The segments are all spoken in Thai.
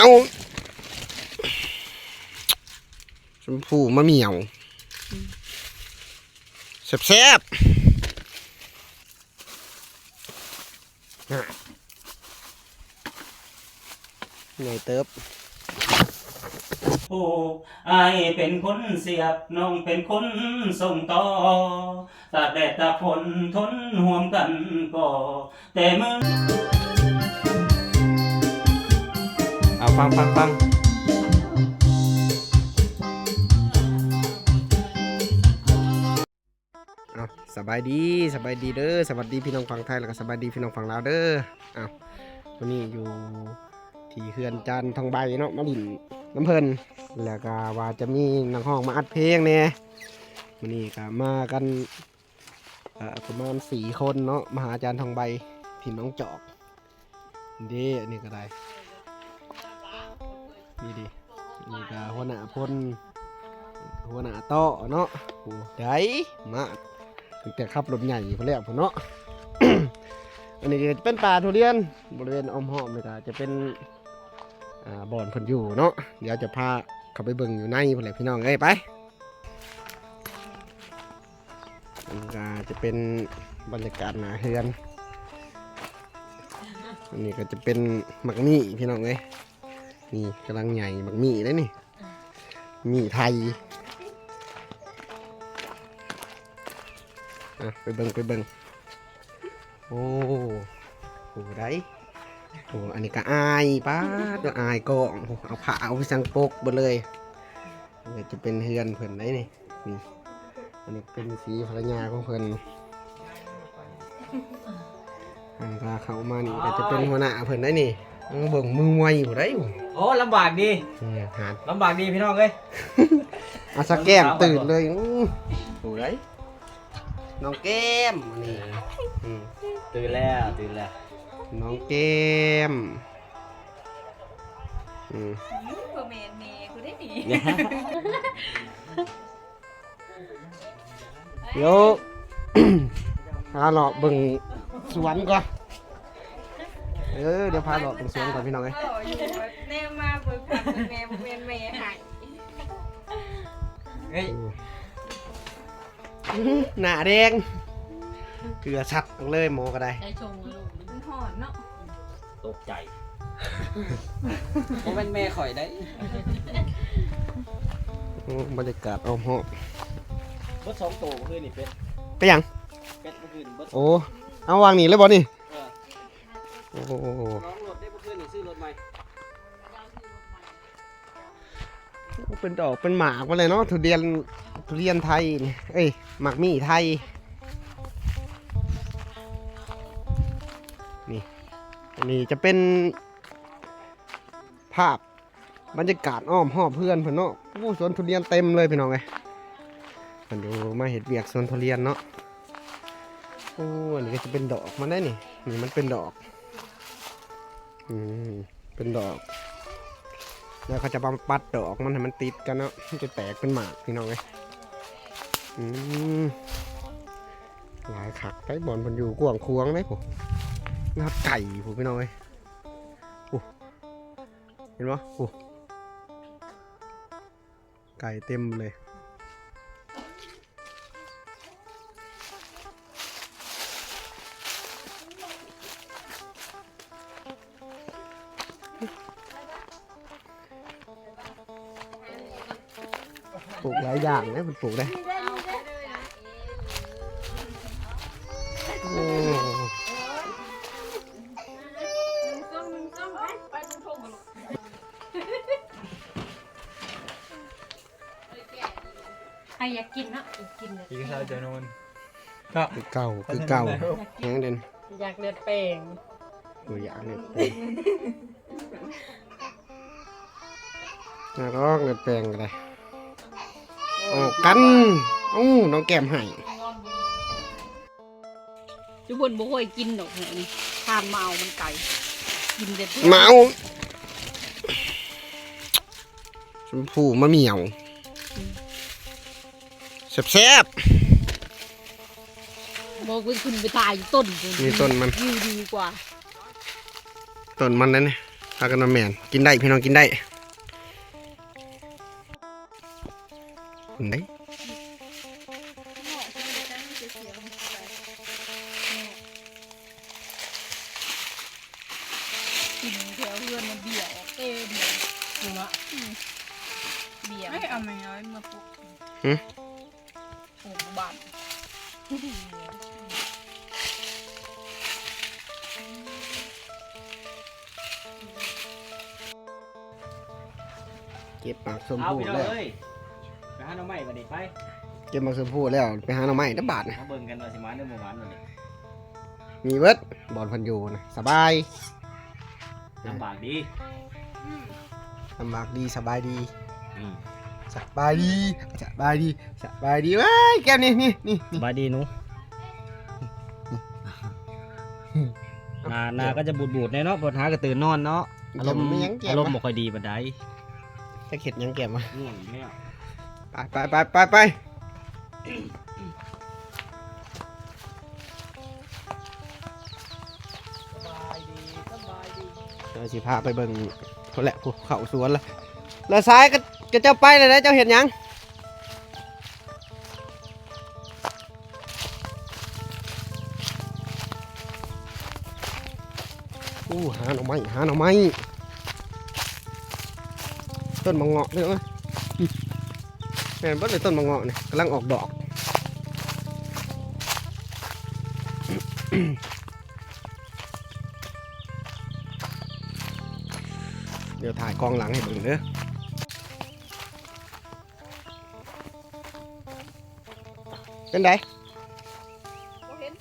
เอาชมพูมะเหมี่ยวแซ่บๆน่ะไงเติบโอ้อายเป็นคนเสียบน้องเป็นคนส่งต่อตาแดดตาฝนทนห่วมกันก่อแต่มือเอ ฟังฟังฟังเอาสบายดีสบายดีเด้อสวัสดีพี่น้องฝั่งไทยแล้วก็สบายดีพี่น้องฝั่งลาวเด้อเอาวันนี้อยู่ที่เฮือนจันทร์ทองใบเนาะมาลินน้ำเพลินแล้วก็ว่าจะมีนักห้องมาอัดเพลงเนี่ยวันนี้ก็มากันประมาณสี่คนเนาะมาหาอาจารย์ทองใบพี่น้องจอกเด้อันนี้ก็ได้ นี่ดินี่ก็หัวหน้าพลหัวหน้าโตเนาะโอ้ได้มาตั้งแต่ขับรถใหญ่พอแล้วพอเนาะ อันนี้จะเป็นป่าทุเรียนบริเวณอ้อมหอมนี่ก็จะเป็นอ่าบ่อนเพนอยู่เนาะ เดี๋ยวจะพาเข้าไปเบิ่งอยู่ในพอแหละพี่น้องเอ้ยไปอันนี้ก็จะเป็นบรรยากาศหนาเฮือน อันนี้ก็จะเป็นหมักมี่พี่น้องเอ้ย นี่กำลังใหญ่บักหมี่เลยนี่หมี่ไทยอะไปเบิงไปเบิงโอ้โหได้โอ้อันนี้ก็อายป้าดอายกองโอ้เอาผ้าเอาไปสังปกไปเลยอันนี้จะเป็นเฮือนเพิ่นได้นี่นี่อันนี้เป็นสีภรรยาของเพิ่นอันนี้ก็เข้ามานี่ก็จะเป็นหัวหน้าเพิ่นได้นี่เบิ่งมือไวอยู่ได้อยู่ โอ้ลำบากดีนี่หาดลำบากดีพี่น้องเอ้ยเอาสักแก้มตื่นเลยอู้หูไรน้องแก้มนี่อืมตื่นแล้วตื่นแล้วน้องแก้มอืมบ่แม่นแม่กูได้ดีเดี๋ยวพาหลอกเบิ่งสวนก่อน เออเดี๋ยวพาหลอกเบิ่งสวนก่อนพี่น้องเอ้ยเอออยู่แน่มาเบิกผักแม่บ่แม่นแม่ให้เฮ้ยอื้อหน้าแดงเกลือชัดออกเลยหมอก็ได้ใจชงลูกมันหอนเนาะตกใจผมเป็นแม่ข่อยได้อื้อบรรยากาศอ้อมหอบเบิดสองโตเมื่อคืนนี่เป็ดไปยัง เป็ดเมื่อคืนเบิดโอ้เอาวางนี่เลยบ่นี่เออ โอ้โหน้องรถได้เมื่อคืนนี่ซื้อรถใหม่เป็นดอกเป็นหมากมาเลยเนาะทุเรียนทุเรียนไทยนี่เอ้ยหมากมี่ไทย นี่อันนี้จะเป็น ภาพบรรยากาศอ้อมหอบเพื่อนเพื่อนเนาะผู้สวนทุเรียนเต็มเลยพี่น้องไงมันดูมาเห็ดเบียกสวนทุเรียนเนาะโอ้อันนี้ก็จะเป็นดอกมันได้นี่นี่มันเป็นดอก อืมเป็นดอก แล้วเขาจะมาปัดดอกมันให้มันติดกันเนาะมันจะแตกเป็นหมากพี่น้องไงอืมหลายขักไปบอลมันอยู่กวางควงเลยผมงับไก่ผมพี่น้องไงเห็นปะโอ้ไก่เต็มเลย ปลูกหลายอย่างนะมันปลูกได้โอ้ส้มส้มไปไปตรงทงกันลูกใครอยากกินเนาะกินเลยพี่ชายจะนอนคือเก่าคือเก่าแห้งเด่นอยากเลือดแป้งตัวอย่างเนี่ยน่ารักเนี่ยแปลงกันเลย ออกกันอู้น้องแก้มให้ทุกคนบ่ค่อยกินดอกแหนี่ทานมาเอามันไก่ กินเด็ดเมาชมพูมะเหมี่ยวแซ่บบอกว่าขึ้นไปตายอยู่ต้นๆนี่ต้นมันวิวดีกว่า ต้นมันนั่นนี่พากันมาแมนกินได้พี่น้องกินได้ กินได้กินแถวเพื่อนมันเบี่ยวเต็มเลยหัวเบี่ยวไม่เอาไม่น้อยมาปลุกปลูกบ้านเก็บหมากสมเอาพูพี่น้องแล้วเอ้ยไป หาหน้องใหม่มาดิไปเก็บหมากสมพูแล้วไปหาหน่อไม้น้ำบาทนะมาเบิ่งกันว่าสิมาเด้อบ่หวานบ่นี่มีเบิดบอลพันอยูนะสบายลำบากดีลำบากดีสบายดีอืมสบายดีสบายดีสบายดีว้ายแก้วนี่นี่นี่สบายดีหนูหน้าหน้าก็จะบูดๆแน่เนาะปวดหาก็ตื่นนอนเนาะอารมณ์ไม่ยังแก้อาวรมณ์วะบ่ค่อยดีปานใดจะเข็ดยังแก้วมาง่วงแล้ว ไปไปไปไปไปเราสิพาไปเบิ่งคนแหละผู้เขาสวนละแล้วซ้ายก็ก็เจ้าไปเลยนะเจ้าเห็นยังอู้หาหน่อไม้หาหน่อไม้ต้นมะเงาะเนี่ยเอ้ย แม่นบ่เลยต้นมะเงาะนี่ยกำลังออกดอกเดี๋ยวถ่ายกองหลังให้เบิ่งเด้อเป็นไดก็เห็น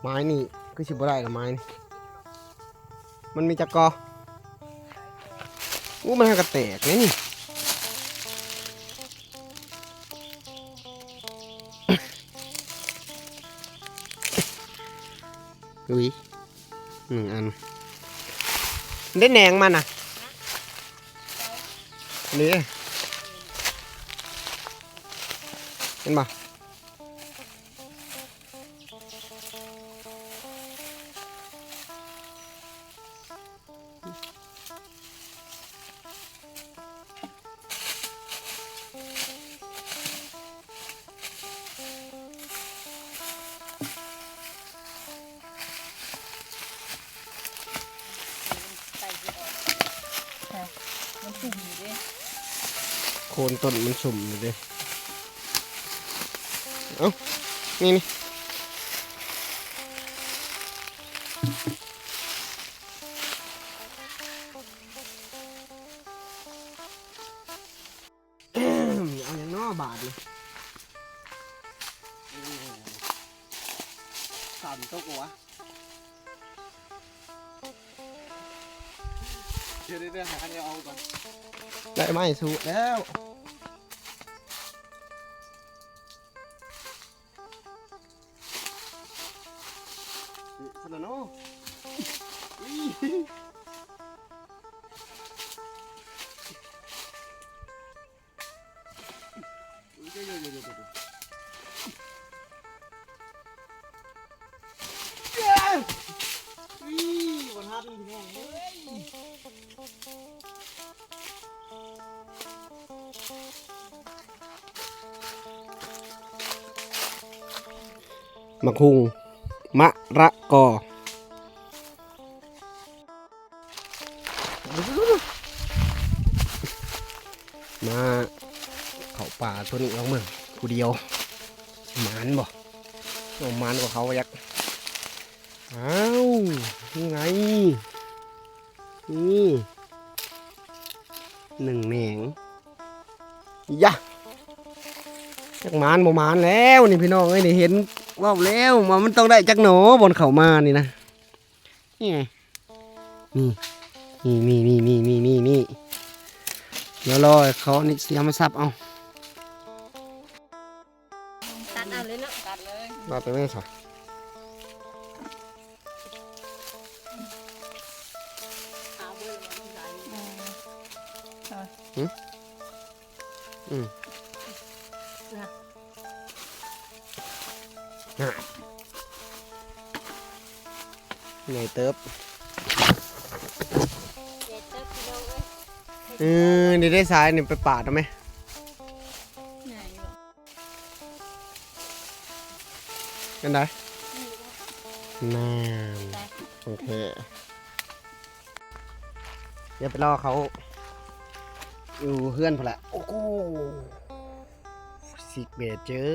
ไม้นี่คือสิบ่ได้ละไม้นี่มันมีจักกอ อู้มันหากระแตกเนี่ยนี่ลุยหนึ่งอัน ได้แหนงมันอะนี่เห็นปะ โคนต้นมันสุ่มอยู่เลย เอ้า นี่นี่ ได้ไหมสูแล้ว Fernando. มะคุง มะระกอมาเขาป่าตัวนี้เอาเมืองผู้เดียวหมานบ่เอาหมานกว่าเขายักอ้าวนี่ไงนี่หนึ่งแหนงยะจักหมานบ่หมานแล้วนี่พี่น้องเอ้ยนี่เห็น ว่าวแล้วว่ามันต้องได้จักหนอบนเขามานี่นะนี่ไงนี่นี่นี่นี่นี่นี่นี่เดี๋ยวรอให้เขานี่เสียมาซับเอาตัดเอาเลยเนาะตัดเลยรอไปแม่สอยหาเบอร์มันใส่อืม ไงเติบเด็ดเติบพี่น้องเอ้ยเออนี่ได้สายนี่ไปปาดเอาไหมใหญ่บ่กันได้น่านโอเคเดี๋ยวไปรอเขาอยู่เพื่อนพอละโอ้โหสิกเบดเจอ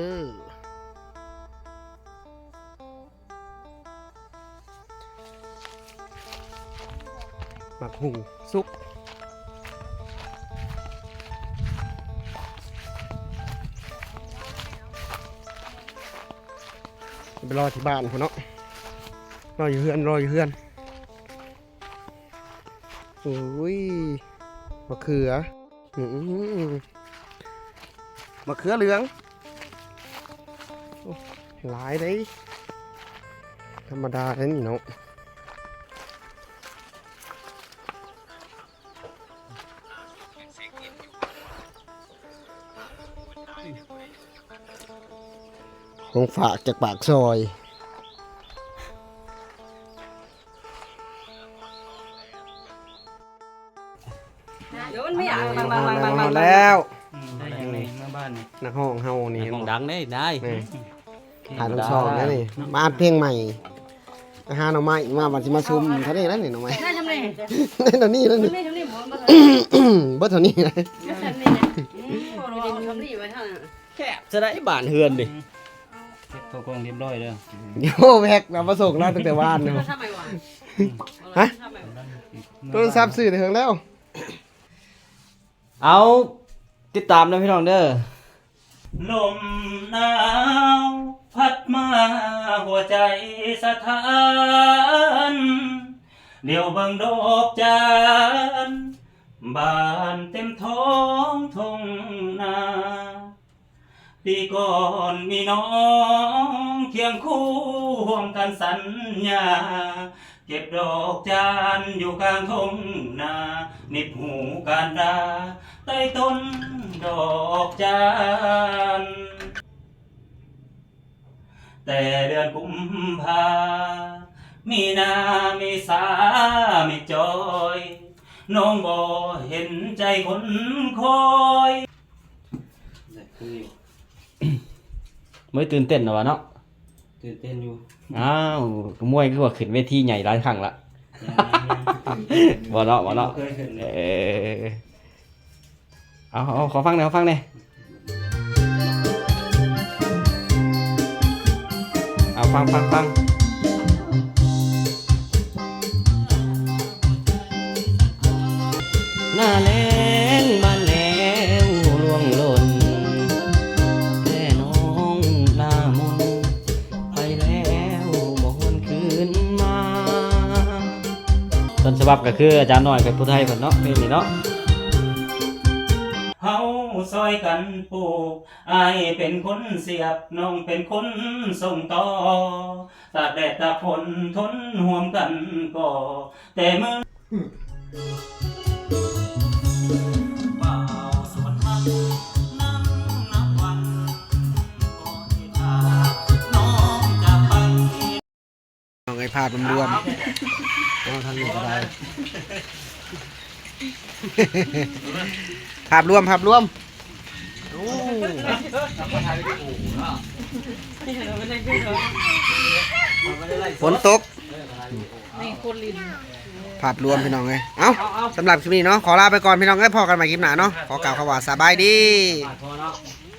หมักหุงซุปไปรอที่บ้านคนเนาะรออยู่เฮือนรออยู่เฮือนโอ้ยมะเขือมะเขือเหลืองหลายเลยธรรมดาเลยนี่เนาะ ของฝากจากปากซอยเดี๋ยวมันไม่อยากมาแล้วได้ยังไงเมื่อบ้านนี่นักห้องเฮานี่ของดังได้ได้นี่ถ่ายลงช่องนี่นี่มาอัดเพลงใหม่อาหารหน่อไม้มาวันสิมาซุ่มเท่านี้แล้วนี่หน่อไม้น่าทำไงได้เท่านี้แล้วนี่ไม่ทำนี่หมอมาทเบิดเท่านี้เลยำทำนี่นะอืมพอเราทำนี่ไว้เท่านั้นแคบจะได้บ้านเฮือนดิ เก็บโทรกล้องเรียบร้อยเด้อโยแพ็กเรามาส่งเราตั้งแต่วานเนาะทำไมวะฮะโทรศัพท์ซื้อถึงแล้ว เอาติดตามนะพี่น้องเด้อลมหนาวพัดมาหัวใจสะท้านเดี๋ยวเบิ่งดอกจานบานเต็มท้องทงนา ปีก่อนมีน้องเคียงคู่ห่วมกันสัญญา เก็บดอกจานอยู่กลางทงนานิบหูการดาใต้ต้นดอกจานแต่เดือนกุมภา มีนามีสามีจอย น้องบ่เห็นใจคนคอย ไม่ตื่นเต้นหรอวะเนาะตื่นเต้นอยู่อ้าวมวยคือว่าขึ้นเวทีใหญ่หลายครั้งละบ่เนาะบ่เนาะเคยขึ้นเลเอยอเอาเอาขอฟังหน่อยขอฟังหน่อยเอาฟังฟังฟังหน้าแร ต้นฉบับก็คืออาจารย์น้อยเป็นผู้ไทยเพิ่นเนาะเพลงนี้เนาะเฮาซอยกันปลูกอายเป็นคนเสียบน้องเป็นคนส่งต่อตากแดดตากฝนทนห่วมกันก่อแต่มือเบาสวนมันนั่งนับวันก่อนที่ทาน้องจะไปเอาไงพาดมันรวมเอาทางนี้ก็ได้ภาพรวมภาพรวมโอ้ฝนตกนี่คนลินภาพรวมพี่น้องเลยเอ้าสำหรับคลิปนี้เนาะขอลาไปก่อนพี่น้องเอ้ยพอกันใหม่คลิปหน้าเนาะขอกล่าวคำว่าสบายดีพอเนาะส